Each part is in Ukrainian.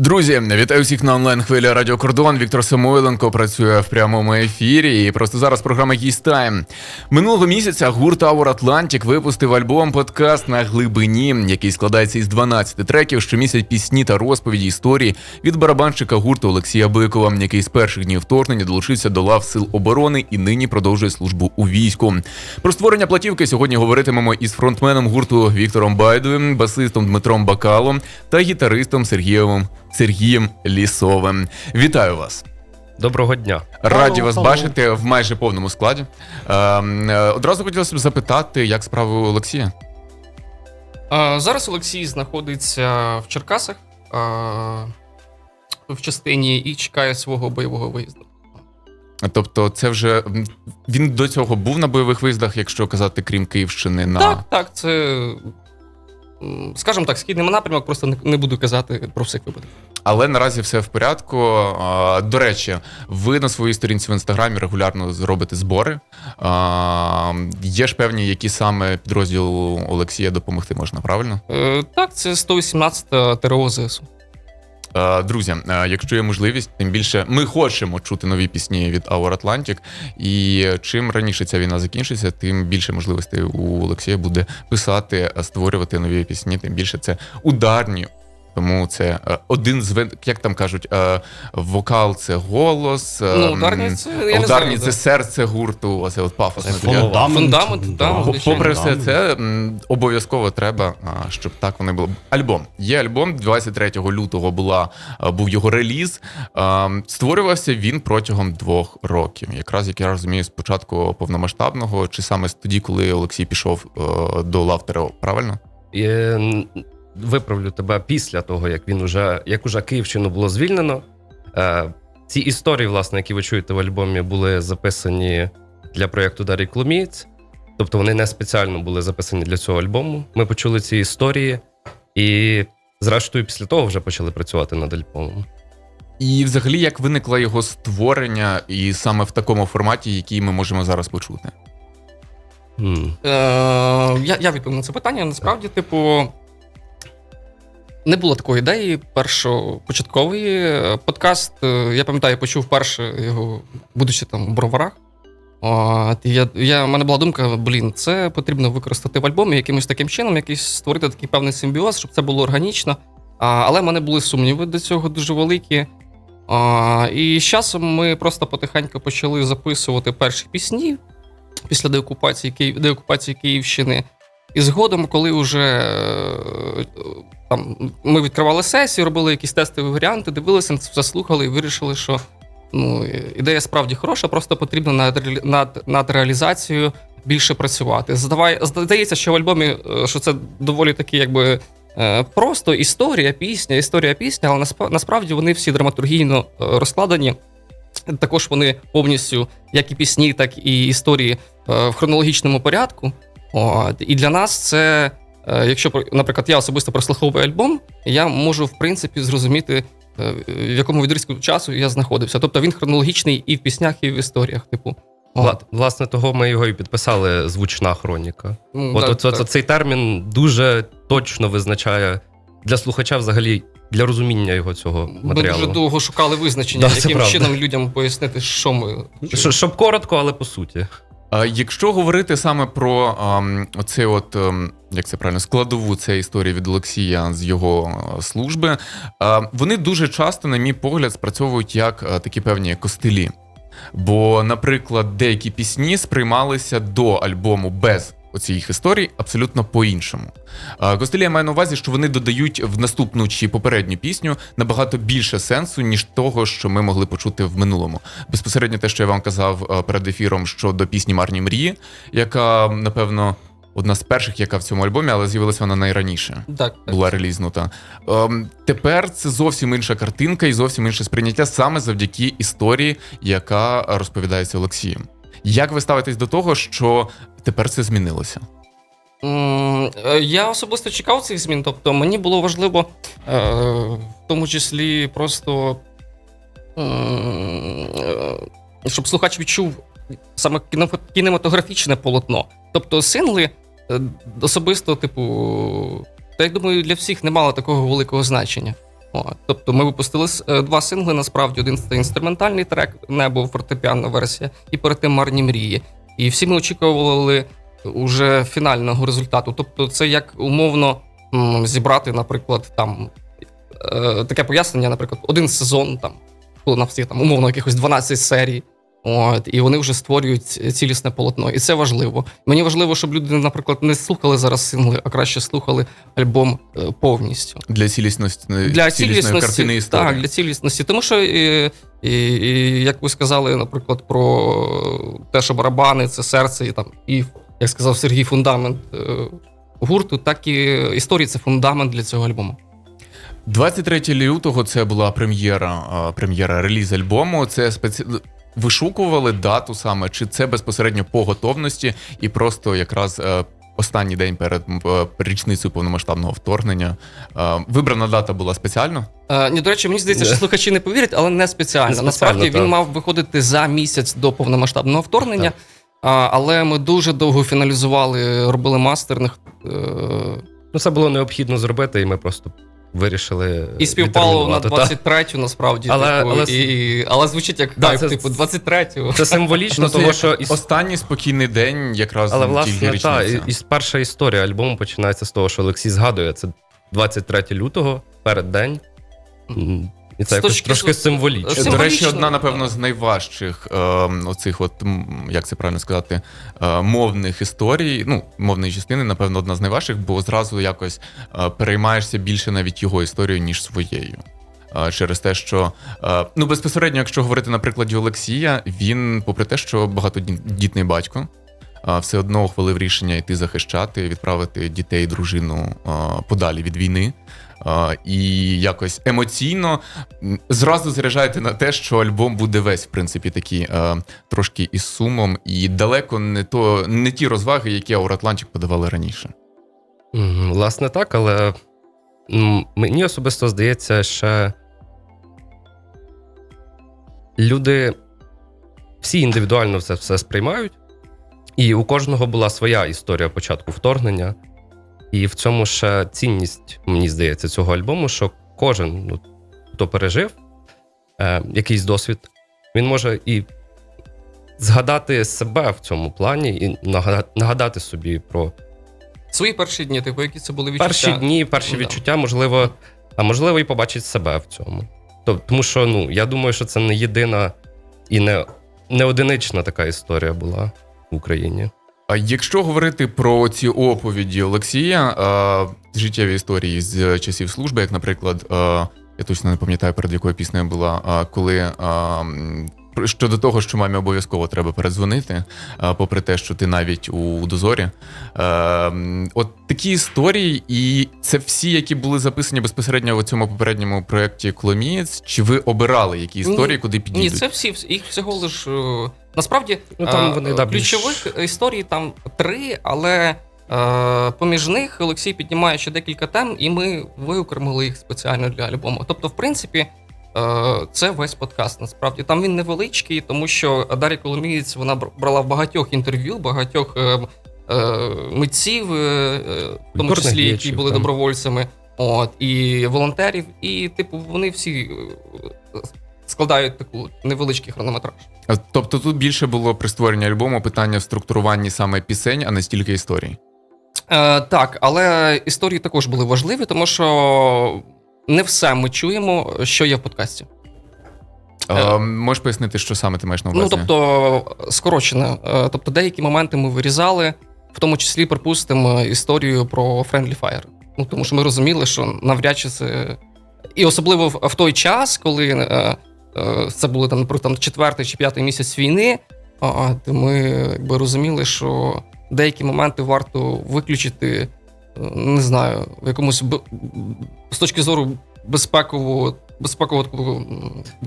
Друзі, вітаю всіх на онлайн хвилі Радіо Кордон. Віктор Самойленко працює в прямому ефірі. І просто зараз програма «Їсть Тайм». Минулого місяця гурт Our Atlantic випустив альбом подкаст на глибині, який складається із 12 треків, що містять пісні та розповіді історії від барабанщика гурту Олексія Бикова, який з перших днів вторгнення долучився до лав сил оборони і нині продовжує службу у війську. Про створення платівки сьогодні говоритимемо із фронтменом гурту Віктором Байдовим, басистом Дмитром Бакалом та гітаристом Сергієвим Сергієм Лісовим. Вітаю вас! Доброго дня. Раді Алло, вас алло. бачити в майже повному складі. Ем, е, Одразу хотілося б запитати, як справи у Олексія? Зараз Олексій знаходиться в Черкасах в частині і чекає свого бойового виїзду. Тобто, це вже він до цього був на бойових виїздах, якщо казати, крім Київщини, на Так, так, це. Скажімо так, східний напрямок, просто не, буду казати про всіх випадок. але наразі все в порядку. До речі, ви на своїй сторінці в інстаграмі регулярно зробите збори. Є ж певні, які саме підрозділу Олексія допомогти можна, правильно? Е, Так, це 118 ТРО ЗСУ. Е, Друзі, е, якщо є можливість, тим більше ми хочемо чути нові пісні від Our Atlantic. І чим раніше ця війна закінчиться, тим більше можливостей у Олексія буде писати, е, створювати нові пісні. Тим більше це ударні. Тому це е, один з як там кажуть, е, вокал це голос, е, Ну, ударні це, я ударні це серце гурту. Оце от пафосно. Це фундамент. Фундамент, да, Попри все це, обов'язково треба, щоб так вони були. Альбом. Є альбом 23 лютого була, був його реліз. Створювався він протягом двох років. Якраз як я розумію, з початку повномасштабного, чи саме з тоді, коли Олексій пішов е, до лав ТРО, правильно? М, виправлю тебе після того, як він уже як уже Київщину було звільнено. Е, ці історії, власне, які ви чуєте в альбомі, були записані для проєкту Дарій Клумієць. Тобто вони не спеціально були записані для цього альбому. Ми почули ці історії, і, зрештою, після того вже почали працювати над альбомом. І взагалі, як виникло його створення, і саме в такому форматі, який ми можемо зараз почути. М. Е, я, я відповім на це питання. Насправді, типу, не було такої ідеї. Першопочатковий е, подкаст. е, Я пам'ятаю, почув перше його, будучи там в броварах. От, я, я, в мене була думка: блін, це потрібно використати в альбомі якимось таким чином, якийсь створити такий певний симбіоз, щоб це було органічно. А, але в мене були сумніви до цього дуже великі. А, і з часом ми просто потихеньку почали записувати перші пісні після деокупації, деокупації Київщини. І згодом, коли вже е, там, ми відкривали сесію, робили якісь тестові варіанти, дивилися, це все слухали і вирішили, що ну, ідея справді хороша, просто потрібно над, над, над реалізацією більше працювати. Здавай, здається, що в альбомі е, що це доволі таки, якби. е, Просто історія, пісня, історія пісня, але насправді вони всі драматургійно е, розкладені. Також вони повністю, як і пісні, так і історії в хронологічному порядку. От. І для нас це, якщо, про- наприклад, я особисто прослуховую альбом, я можу, в принципі, зрозуміти, е, в якому відрізку часу я знаходився. Тобто він хронологічний і в піснях, і в історіях. Типу. От. Вла- Власне, того ми його і підписали звучна хроніка. Ну, От, так, от, так. цей термін дуже точно визначає для слухача взагалі для розуміння його цього матеріалу. Ми дуже довго шукали визначення, Да, яким чином людям пояснити, що ми. Щоб коротко, але по суті. Якщо говорити саме про це, от, ем, як це правильно, складову ця історія від Олексія з його е, служби, е, вони дуже часто, на мій погляд, спрацьовують як е, такі певні костилі. Бо, наприклад, деякі пісні сприймалися до альбому без оцих історій абсолютно по-іншому. Е, Костилі я маю на увазі, що вони додають в наступну чи попередню пісню набагато більше сенсу, ніж того, що ми могли почути в минулому. Безпосередньо те, що я вам казав е, перед ефіром щодо пісні Марні мрії, яка, напевно, одна з перших, яка в цьому альбомі, але з'явилася вона найраніше. Так, так. Була релізнута. Ем, тепер це зовсім інша картинка і зовсім інше сприйняття саме завдяки історії, яка розповідається Олексієм. Як ви ставитесь до того, що тепер це змінилося? Е, Я особисто чекав цих змін. Тобто мені було важливо, е, в тому числі, просто е, щоб слухач відчув саме кінематографічне полотно. Тобто сингли особисто, типу, та я думаю, для всіх не мало такого великого значення. Тобто ми випустили два сингли. Насправді один це інструментальний трек, небо фортепіанна версія, і перед тим марні мрії. І всі ми очікували уже фінального результату. Тобто, це як умовно зібрати, наприклад, там е, таке пояснення, наприклад, один сезон, там, коли на всіх там умовно якихось 12 серій. От, і вони вже створюють цілісне полотно. І це важливо. Мені важливо, щоб люди, наприклад, не слухали зараз сингли, а краще слухали альбом е, повністю. Для цілісності Для цілісної цілісності, картини історії. так, для цілісності. Тому що, і, і, і, як ви сказали, наприклад, про те, що барабани це серце, і там, і, як сказав Сергій, фундамент е, гурту, так і історії це фундамент для цього альбому. 23 лютого це була прем'єра, прем'єра реліз альбому. Це спеці... Вишукували дату саме, чи це безпосередньо по готовності, і просто якраз е, останній день перед е, річницею повномасштабного вторгнення. Е, Вибрана дата була спеціально. Е, ні, до речі, мені здається, що слухачі не повірять, але не спеціально. Не спеціально, Насправді він мав виходити за місяць до повномасштабного вторгнення. Так. Але ми дуже довго фіналізували, робили мастерних. Ну, це було необхідно зробити, і ми просто вирішили. і співпало на відтермінувати, та. 23-ю, насправді. Але- типу, але- і, але звучить як Да, хайп, це- типу, 23-ю. Це символічно, Ну, це того, що іс... останній спокійний день, якраз але власне та, і, і перша історія альбому починається з того, що Олексій згадує це 23 лютого, перед день. І це якось трошки символічно. До речі, одна, напевно, з найважчих е, оцих, от як це правильно сказати, е, мовних історій. Ну, мовної частини, напевно, одна з найважчих, бо зразу якось е, переймаєшся більше навіть його історією, ніж своєю. Е, Через те, що е, ну безпосередньо, якщо говорити на прикладі Олексія, він, попри те, що багатодітний батько, все одно ухвалив рішення йти захищати, відправити дітей, дружину подалі від війни. І якось емоційно зразу заряджаєте на те, що альбом буде весь, в принципі, такий е, трошки із сумом, і далеко не то не ті розваги, які Ауратлантик подавали раніше. Власне, так, але мені особисто здається, що люди всі індивідуально це все сприймають, і у кожного була своя історія початку вторгнення. І в цьому ще цінність, мені здається, цього альбому, що кожен, ну, хто пережив е, якийсь досвід, він може і згадати себе в цьому плані, і нагада- нагадати собі про Свої перші дні, типу, які це були відчуття. перші дні, перші Да. відчуття, можливо, а можливо, і побачить себе в цьому. Тоб- Тому що ну, я думаю, що це не єдина і не, не одинична така історія була в Україні. Якщо говорити про ці оповіді Олексія, життєві історії з часів служби, як, наприклад, я точно не пам'ятаю, перед якою піснею була, коли щодо того, що мамі обов'язково треба передзвонити, е, попри те, що ти навіть у дозорі. Е, От такі історії, і це всі, які були записані безпосередньо в цьому попередньому проєкті Коломієць. Чи ви обирали які історії, Ні, куди підійдуть? Ні, це всі їх всього лиш. е, Насправді Ну, там вони, да, більш- ключових історій там три, але поміж них Олексій піднімає ще декілька тем, і ми виокремили їх спеціально для альбому. Тобто, в принципі, це весь подкаст. Насправді там він невеличкий, тому що Дар'я Коломієць вона брала в багатьох інтерв'ю, багатьох е, е, митців, е, е, в тому числі які були добровольцями. От, і волонтерів, і, типу, вони всі е, складають таку невеличкий хронометраж. Тобто тут більше було при створенні альбому питання в структуруванні саме пісень, а не стільки історій. Е, так, але історії також були важливі, тому що не все ми чуємо, що є в подкасті. А, можеш пояснити, що саме ти маєш на увазі? Ну, тобто, скорочено. Е, Тобто, деякі моменти ми вирізали, в тому числі, припустимо, історію про Friendly Fire. Ну, тому що ми розуміли, що навряд чи це. І особливо в, той час, коли е, е, це було там, наприклад, четвертий чи п'ятий місяць війни, ми якби розуміли, що деякі моменти варто виключити, е, не знаю, в якомусь б- з точки зору безпекового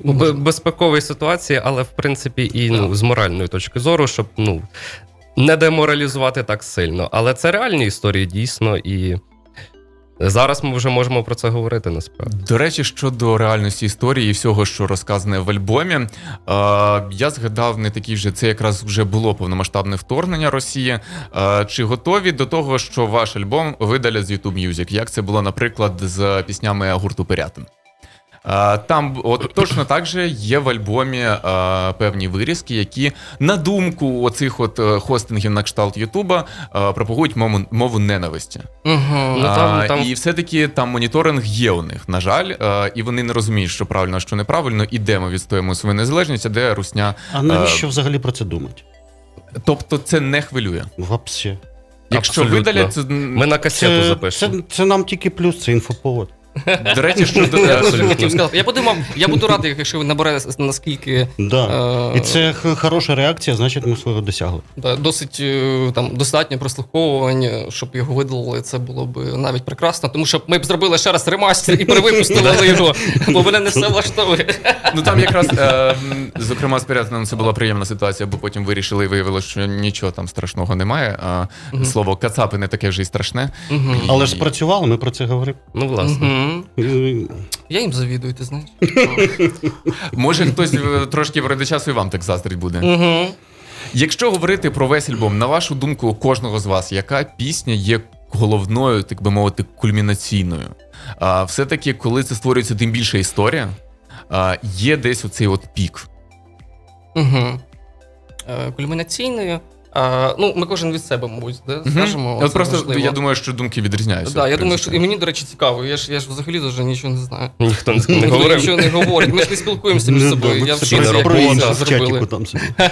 ну, Б- безпекової ситуації, але в принципі і ну, з моральної точки зору, щоб ну, не деморалізувати так сильно. Але це реальні історії дійсно, і зараз ми вже можемо про це говорити насправді. До речі, щодо реальності історії і всього, що розказане в альбомі, е, я згадав не такий вже це якраз вже було повномасштабне вторгнення Росії. Е, чи готові до того, що ваш альбом видалять з YouTube Music? Як це було, наприклад, з піснями гурту Пирятин? А, Там от точно так же є в альбомі певні вирізки, які, на думку оцих от е, хостингів на кшталт Ютуба, пропагують мову, мову ненависті. Угу. Ну, там- там- І все-таки там моніторинг є у них, на жаль, і вони не розуміють, що правильно, а що неправильно, і де ми відстоїмо свою незалежність, а де русня. А навіщо взагалі про це думати? Тобто це не хвилює. Вообще. Якщо Абсолютно. видалять, це, Ми на касету Це, запишемо. це, це нам тільки плюс, це інфоповод. До речі, що до- Я хотів сказати. Я подумав, я буду радий, якщо ви наберете наскільки Да. е, І це х- хороша реакція, значить, ми свого досягли. да, досить е, там достатньо прослуховування, щоб його видалили. Це було б навіть прекрасно, тому що ми б зробили ще раз ремастер і перевипустили його, бо мене не все влаштовує. Ну там якраз, е, м, зокрема, з Пірятином це була приємна ситуація, бо потім вирішили і виявилося, що нічого там страшного немає. А Мгм. слово кацапи не таке вже й страшне. Мгм. Але ж спрацювало, ми про це говоримо. Ну, власне. Мгм. Я їм завідую, ти знаєш. Може, хтось е, трошки вроде часу і вам так заздрить буде. Якщо говорити про весь альбом, на вашу думку, у кожного з вас, яка пісня є головною, так би мовити, кульмінаційною? А, все-таки, коли це створюється тим більше історія, а, є десь оцей от пік. Угу. Е, Кульмінаційною. Е, ну, ми кожен від себе, мабуть, да, скажемо. От це просто важливо. я думаю, що думки відрізняються. Да, я думаю, що і мені, до речі, цікаво. Я ж я ж взагалі дуже нічого не знаю. Ніхто не, говорив. нічого не говорить. Ми ж не спілкуємося між Ну, собою. Я в зробили. там собі.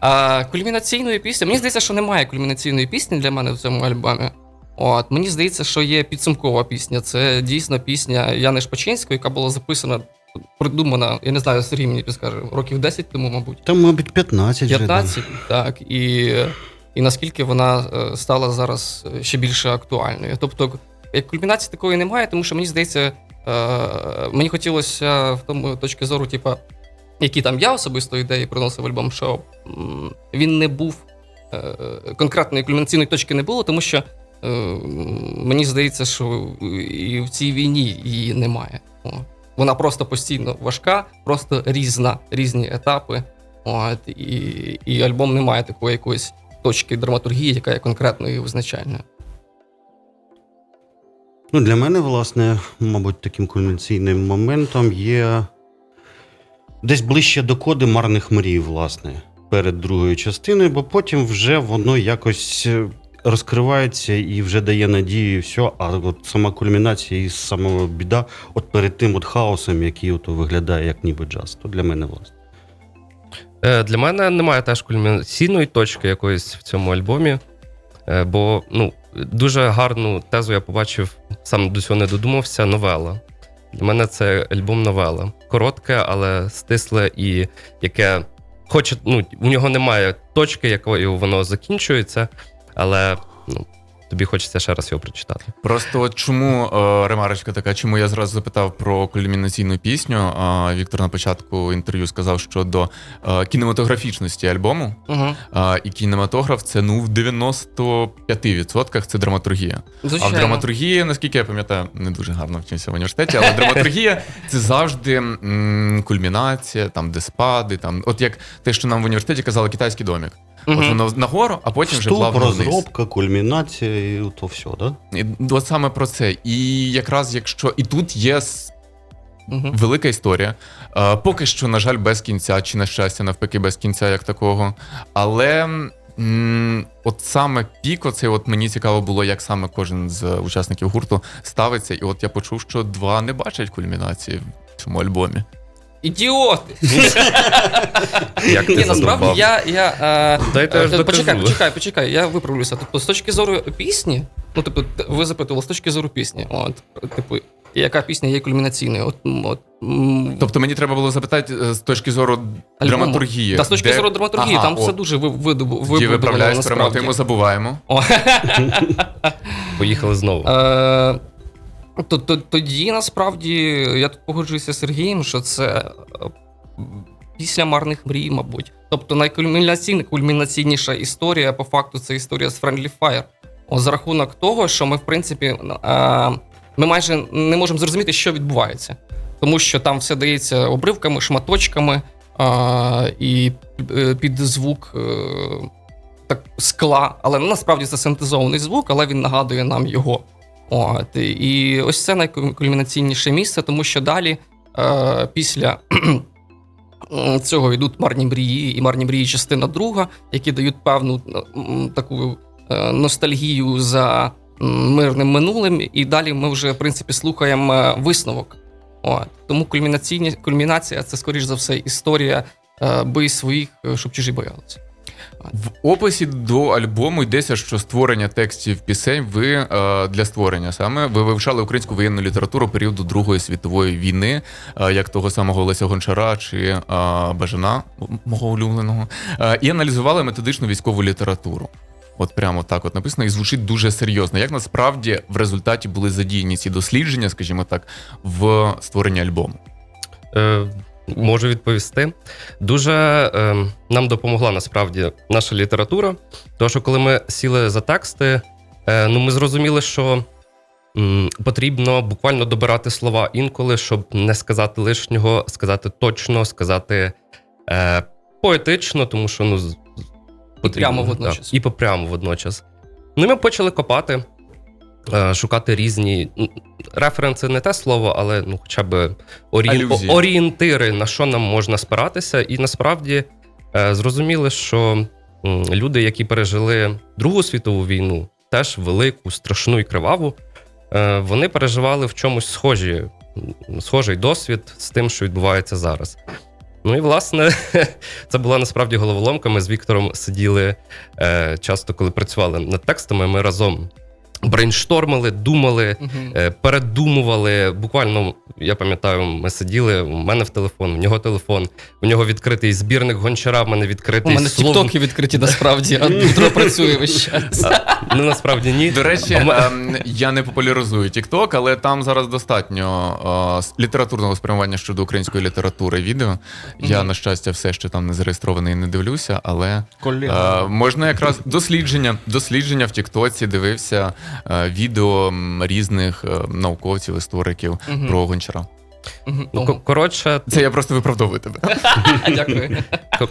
А кульмінаційної пісні. Мені здається, що немає кульмінаційної пісні для мене в цьому альбомі. От мені здається, що є підсумкова пісня. Це дійсно пісня Яни Шпачинської, яка була записана, придумана, я не знаю, Сергій мені підскаже, років 10 тому, мабуть. Там, мабуть, 15 вже. 15, так. І, і наскільки вона е, стала зараз е, ще більше актуальною. Тобто, як кульмінації такої немає, тому що мені здається, е, мені хотілося в тому точки зору, типа, які там я особисто ідеї приносив в альбом, що він не був конкретної кульмінаційної точки не було, тому що мені здається, що і в цій війні її немає. Вона просто постійно важка, просто різна, різні етапи. От, і, і альбом не має такої якоїсь точки драматургії, яка є конкретною і визначальною. Ну, для мене, власне, мабуть, таким кульмінаційним моментом є десь ближче до коди марних мрій, власне, перед другою частиною, бо потім вже воно якось е, розкривається і вже дає надію, і все. А от сама кульмінація і сама біда, от перед тим от хаосом, який от виглядає як ніби джаз, то для мене, власне. Е, Для мене немає теж кульмінаційної точки якоїсь в цьому альбомі, е, бо ну, дуже гарну тезу я побачив, сам до цього не додумався. Новела. Для мене це альбом новела. Коротке, але стисле, і яке хоче, ну, у нього немає точки, якою воно закінчується, але ну, тобі хочеться ще раз його прочитати. Просто от чому е, ремарочка така, чому я зразу запитав про кульмінаційну пісню. Е, Віктор на початку інтерв'ю сказав, що до е, кінематографічності альбому, Угу. е, і кінематограф це ну в 95% це драматургія. А в драматургії, наскільки я пам'ятаю, не дуже гарно вчився в університеті, але драматургія це завжди кульмінація, там де спади, там, от як те, що нам в університеті казали китайський домік. Мгм. От воно нагору, а потім вже Вступ, плавно вниз. розробка, кульмінація і то все, да? І от саме про це. І якраз якщо і тут є с- Мгм. велика історія. Е, поки що, на жаль, без кінця, чи на щастя, навпаки, без кінця, як такого. Але. м, От саме пік, оце от мені цікаво було, як саме кожен з учасників гурту ставиться. І от я почув, що два не бачать кульмінації в цьому альбомі. Ідіоти! Як ти Ні, насправді задовбав? я. я е, Дайте е, почекай, докажу. почекай, почекай, я виправлюся. Тобто, з точки зору пісні, ну, тобто, т- ви запитували з точки зору пісні, от, типу, яка пісня є кульмінаційною? От, м, от, м, Тобто мені треба було запитати е, з точки зору Альбому. драматургії. Та з точки де- зору драматургії, Ага, там о, все дуже ви- Тоді вибудовано виправляюсь, перемотуємо, забуваємо. О, Поїхали знову. Е, тоді насправді я тут погоджуюся з Сергієм, що це е, після марних мрій, мабуть. Тобто найкульмінаційна кульмінаційніша історія, по факту, це історія з Friendly Fire. О, за рахунок того, що ми, в принципі, е, ми майже не можемо зрозуміти, що відбувається. Тому що там все дається обривками, шматочками, е, і під звук так, скла. Але насправді це синтезований звук, але він нагадує нам його. От, і ось це найкульмінаційніше місце, тому що далі, е, після цього йдуть марні мрії і марні мрії частина друга, які дають певну таку е, ностальгію за мирним минулим. І далі ми вже, в принципі, слухаємо е, висновок. От. Тому кульмінаційні, кульмінація це, скоріш за все, історія е, бий своїх, щоб чужі боялися. В описі до альбому йдеться, що створення текстів пісень ви е, для створення саме ви вивчали українську воєнну літературу періоду Другої світової війни, е, як того самого Леся Гончара чи е, Бажана, мого улюбленого, і аналізували методичну військову літературу. От прямо так от написано, і звучить дуже серйозно. Як насправді в результаті були задіяні ці дослідження, скажімо так, в створенні альбому? Можу відповісти. Дуже е, нам допомогла насправді наша література. Тому що коли ми сіли за тексти, е, ну ми зрозуміли, що м, потрібно буквально добирати слова інколи, щоб не сказати лишнього, сказати точно, сказати е, поетично, тому що ну потрібно, прямо водночас. Так, і попрямо водночас. Ну, ми почали копати, шукати різні референси, не те слово, але ну, хоча б орі... Орієнтири, на що нам можна спиратися. І насправді е, зрозуміли, що люди, які пережили Другу світову війну, теж велику, страшну і криваву, е, вони переживали в чомусь схожі, схожий досвід з тим, що відбувається зараз. Ну і власне, це була насправді головоломка. Ми з Віктором сиділи е, часто, коли працювали над текстами. Ми разом брейнштормили, думали, е, передумували. Буквально, я пам'ятаю, ми сиділи. У мене в телефон, в нього телефон, у нього відкритий збірник гончара, в мене У відкритий мене слово. тіктоки відкриті насправді, а Дмитро працює весь час. Ну насправді ні. До речі, А ем, я не популяризую TikTok, але там зараз достатньо літературного спрямування щодо української літератури відео. Я, на щастя, все ще там не зареєстрований і не дивлюся, але е, можна якраз дослідження, дослідження в Тіктоці, дивився відео різних е, науковців, істориків угу. про гончара. Ну, ко- коротше, Це я просто виправдовую тебе. Дякую.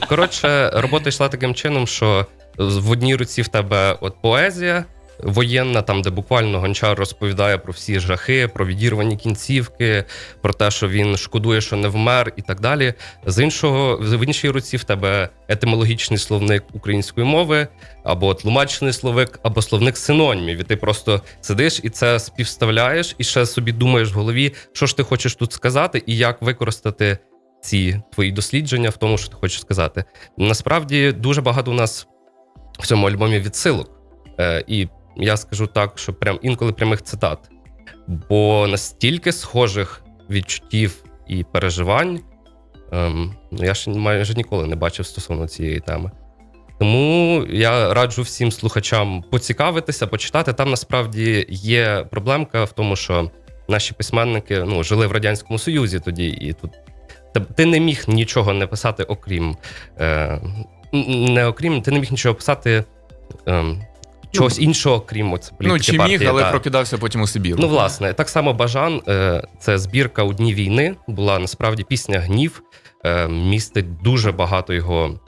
Коротше, робота йшла таким чином, що в одній руці в тебе от поезія воєнна, там, де буквально гончар розповідає про всі жахи, про відірвані кінцівки, про те, що він шкодує, що не вмер, і так далі. З іншого, в іншій руці в тебе етимологічний словник української мови, або тлумачений словник, або словник синонімів. І ти просто сидиш і це співставляєш, і ще собі думаєш в голові, що ж ти хочеш тут сказати, і як використати ці твої дослідження в тому, що ти хочеш сказати. Насправді дуже багато у нас в цьому альбомі відсилок. Е, і я скажу так, що прям інколи прямих цитат. Бо настільки схожих відчуттів і переживань ем, ну, я ще майже ніколи не бачив стосовно цієї теми. Тому я раджу всім слухачам поцікавитися, почитати. Там насправді є проблемка в тому, що наші письменники ну, жили в Радянському Союзі тоді, і тут ти не міг нічого не писати, окрім е, не окрім, ти не міг нічого писати е, чогось іншого, крім оце Ну чи міг, але да. прокидався потім у Сибіру. Ну, власне, так само Бажан, е, це збірка у дні війни. Була насправді пісня Гнів, е, містить дуже багато його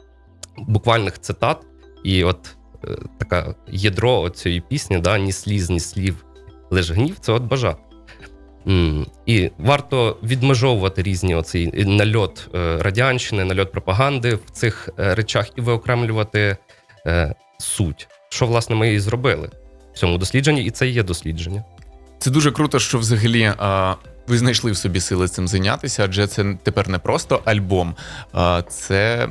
буквальних цитат. І от е, таке ядро цієї пісні, да, ні сліз, ні слів, лише гнів це от бажан. І варто відмежовувати різні оцей нальот радянщини, нальот пропаганди в цих речах і виокремлювати суть, що власне ми і зробили в цьому дослідженні, і це і є дослідження. Це дуже круто, що взагалі а, ви знайшли в собі сили цим зайнятися, адже це тепер не просто альбом, а це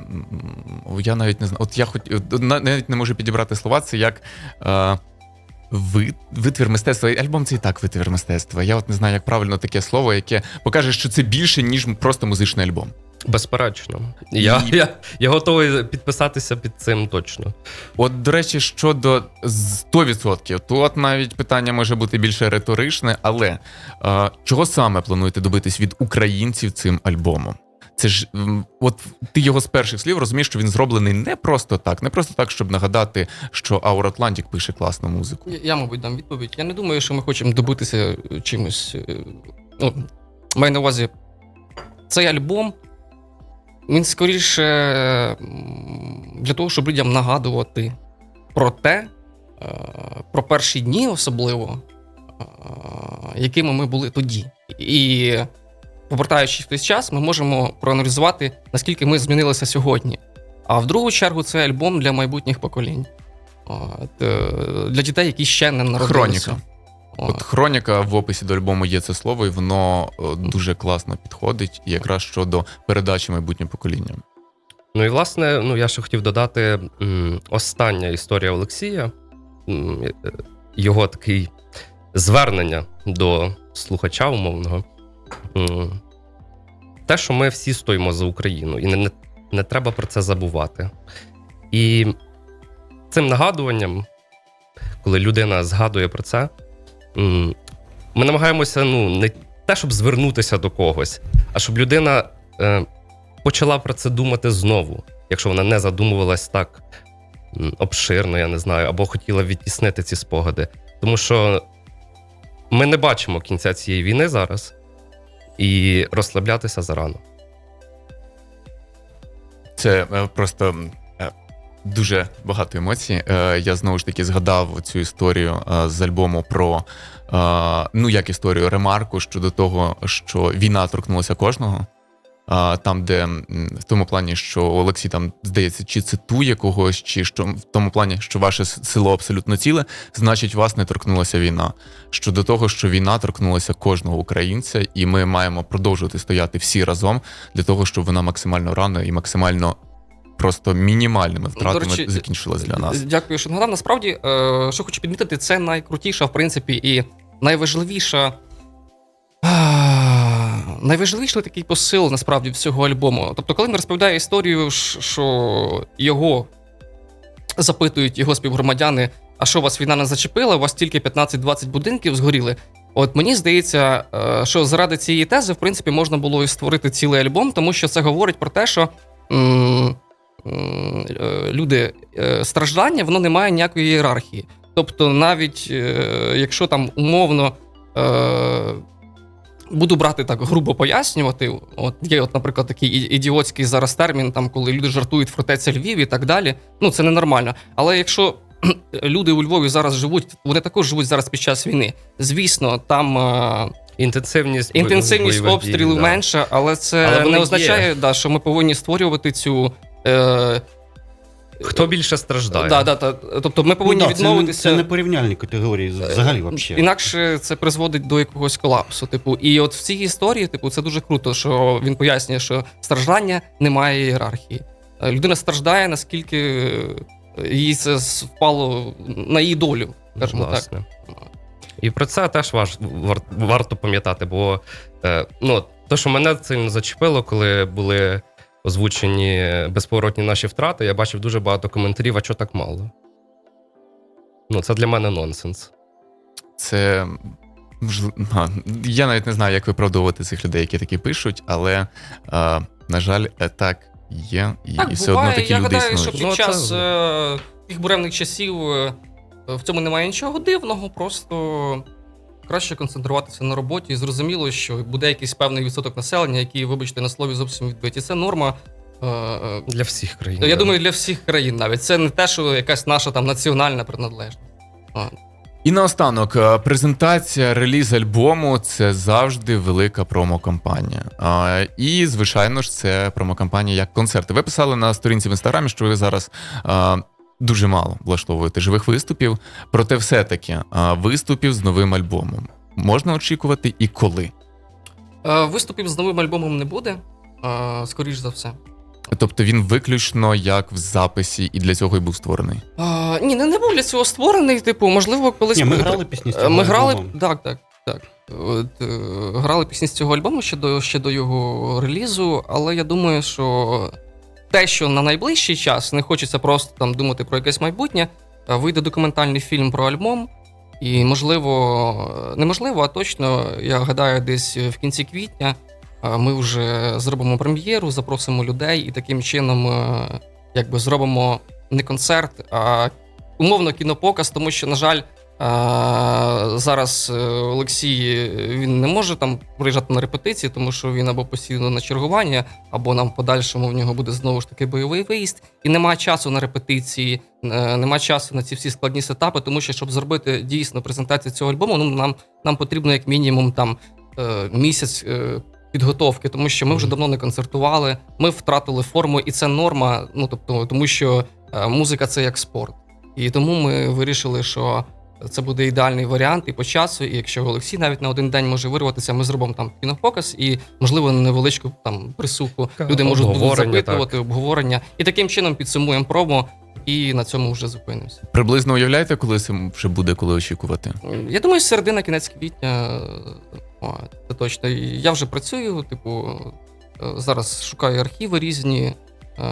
я навіть не знаю. От я хоч навіть не можу підібрати слова. Це як а, витвір мистецтва. Альбом це і так витвір мистецтва. Я от не знаю, як правильно таке слово, яке покаже, що це більше, ніж просто музичний альбом. Безперечно. Я, І- я, я готовий підписатися під цим точно. От, до речі, щодо з 100%, тут навіть питання може бути більше риторичне, але е, чого саме плануєте добитись від українців цим альбомом? Це ж от ти його з перших слів розумієш, що він зроблений не просто так, не просто так, щоб нагадати, що Our Atlantic пише класну музику. Я, я, мабуть, дам відповідь. Я не думаю, що ми хочемо добитися е, чимось. е, Ну, маю на увазі, цей альбом. Він скоріше для того, щоб людям нагадувати про те, е, про перші дні особливо, якими ми були тоді. І повертаючись в той час, ми можемо проаналізувати, наскільки ми змінилися сьогодні. А в другу чергу це альбом для майбутніх поколінь. От, е, для дітей, які ще не народилися. Хроніка. От. От хроніка в описі до альбому є це слово, і воно е, дуже класно підходить, якраз щодо передачі майбутнім поколінням. Ну і власне, ну я ще хотів додати остання історія Олексія, е, його такий звернення до слухача умовного. Те, що ми всі стоїмо за Україну, і не, не, не треба про це забувати. І цим нагадуванням, коли людина згадує про це, ми намагаємося ну, не те, щоб звернутися до когось, а щоб людина. Е, почала про це думати знову, якщо вона не задумувалась так обширно, я не знаю, або хотіла відтіснити ці спогади. Тому що ми не бачимо кінця цієї війни зараз, і розслаблятися зарано. Це е, просто е, дуже багато емоцій. Е, Я знову ж таки згадав цю історію з альбому про ну як історію ремарку щодо того, що війна торкнулася кожного. Там, де в тому плані, що Олексій там здається, чи цитує когось, чи що в тому плані, що ваше село абсолютно ціле, значить, вас не торкнулася війна. Щодо того, що війна торкнулася кожного українця, і ми маємо продовжувати стояти всі разом для того, щоб вона максимально рано і максимально просто мінімальними втратами речі, закінчилась для нас. Дякую, що нагадав. Насправді, е, що хочу підмітити, це найкрутіша, в принципі, і найважливіша. Найважливіший такий посил насправді всього альбому. Тобто, коли він розповідає історію, що його запитують його співгромадяни, а що вас війна не зачепила, у вас тільки 15-20 будинків згоріли. От мені здається, е, що заради цієї тези, в принципі, можна було і створити цілий альбом, тому що це говорить про те, що м, м, е, люди е, страждання, воно не має ніякої ієрархії. Тобто, навіть якщо там умовно. Буду брати так грубо пояснювати. От є, от, наприклад, такий ідіотський зараз термін, там, коли люди жартують фортеця Львів і так далі. Ну, це ненормально. Але якщо люди у Львові зараз живуть, вони також живуть зараз під час війни. Звісно, там е, Інтенсивність, інтенсивність обстрілів да. менша, але це Але не є. означає, да, що ми повинні створювати цю. Е, Хто більше страждає? да, да, та, тобто ми повинні ну, да, відмовитися. Це, не, це не порівняльні категорії взагалі вообще. Інакше це призводить до якогось колапсу. Типу, і от в цій історії, типу, це дуже круто, що він пояснює, що страждання немає ієрархії. Е, Людина страждає, наскільки е, їй це впало на її долю, скажімо так. І про це теж важ, вар, варто пам'ятати, бо е, ну, те, що мене це зачепило, коли були озвучені безповоротні наші втрати, я бачив дуже багато коментарів, а чого так мало. Ну, це для мене нонсенс. Це я навіть не знаю, як виправдовувати цих людей, які такі пишуть, але е, на жаль, е, так є, і, Так, і все буває. одно такі Я люди гадаю, що під Ну, час е, тих буремних часів е, в цьому немає нічого дивного, просто краще концентруватися на роботі. І зрозуміло, що буде якийсь певний відсоток населення, які, вибачте, на слові зовсім відбиті. Це норма. е, е, Для всіх країн. Я да. думаю, для всіх країн навіть це не те, що якась наша там національна приналежність. І наостанок, е, презентація, реліз альбому це завжди велика промокампанія. А, І, звичайно ж, це промокампанія як концерти. Ви писали на сторінці в інстаграмі, що ви зараз а, дуже мало влаштовуєте живих виступів. Проте, все-таки виступів з новим альбомом можна очікувати і коли. Е, Виступів з новим альбомом не буде, е, скоріш за все. Тобто він виключно як в записі, і для цього і був створений. Е, Ні, не, не був для цього створений. Типу, можливо, колись Ні, ми грали пісні з цього Ми грали, альбому. так, так, так. От, е, грали пісні з цього альбому ще до, ще до його релізу, але я думаю, що те, що на найближчий час не хочеться просто там думати про якесь майбутнє, е, вийде документальний фільм про альбом. І, можливо, е, неможливо, а точно, я гадаю, десь в кінці квітня е, ми вже зробимо прем'єру, запросимо людей і таким чином якби зробимо не концерт, а умовно кінопоказ, тому що, на жаль, А, зараз е, Олексій він не може там приїжджати на репетиції, тому що він або постійно на чергування, або нам в подальшому в нього буде знову ж таки бойовий виїзд. І немає часу на репетиції, е, немає часу на ці всі складні сетапи, тому що щоб зробити дійсно презентацію цього альбому, ну нам, нам потрібно як мінімум там е, місяць. Підготовки, тому що ми вже давно не концертували, ми втратили форму, і це норма. Ну тобто, тому що музика це як спорт. І тому ми вирішили, що це буде ідеальний варіант і по часу. І якщо Олексій навіть на один день може вирватися, ми зробимо там кінопоказ і, можливо, невеличку там присуху. Люди можуть запитувати, обговорення. І таким чином підсумуємо промо, і на цьому вже зупинимося. Приблизно уявляєте, коли це вже буде, коли очікувати? Я думаю, середина кінець квітня. о, Це точно. Я вже працюю, типу, е, зараз шукаю архіви різні. Е,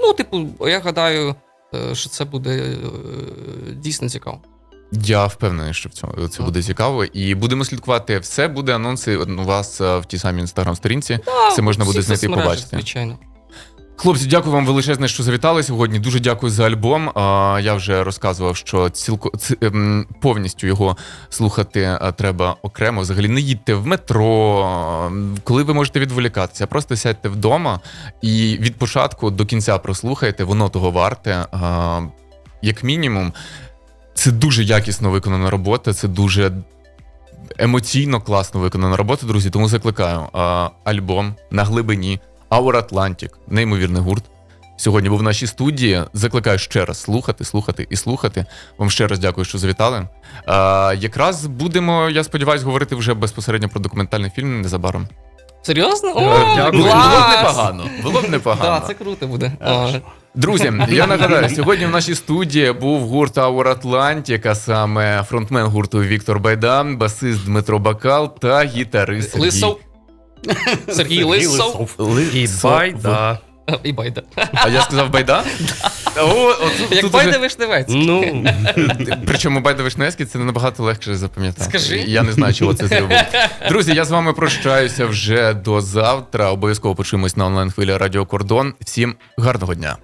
Ну, типу, я гадаю, що це буде е, дійсно цікаво. Я впевнений, що в цьому це буде цікаво, і будемо слідкувати. Все буде анонси у вас е, в тій самій інстаграм-сторінці. Це можна буде знайти і побачити. Звичайно. Хлопці, дякую вам величезне, що завітали сьогодні. Дуже дякую за альбом. Я вже розказував, що цілко ем, повністю його слухати треба окремо. Взагалі не їдьте в метро, коли ви можете відволікатися. Просто сядьте вдома і від початку до кінця прослухайте, воно того варте. Як мінімум, це дуже якісно виконана робота, це дуже. Емоційно класно виконана робота, друзі. Тому закликаю. Альбом на глибині Our Atlantic, неймовірний гурт. Сьогодні був в нашій студії. Закликаю ще раз слухати, слухати і слухати. Вам ще раз дякую, що завітали. А, якраз будемо, я сподіваюся, говорити вже безпосередньо про документальний фільм незабаром. Серйозно? О, Е, дякую. Було, б непогано. Було б непогано. Так, це круто буде. Друзі, я нагадаю, сьогодні в нашій студії був гурт Our Atlantic, а саме фронтмен гурту Віктор Байдан, басист Дмитро Бакал та гітарист Сергій Лисов. Сергій Лисов. І байда. І Байда. А я сказав Байда? Як Байда Вишневець. Ну, Причому Байда вишневецький це набагато легше запам'ятати. Скажи. Я не знаю, чого це зробив. Друзі, я з вами прощаюся вже до завтра. Обов'язково почуємось на онлайн хвилі Радіо Кордон. Всім гарного дня.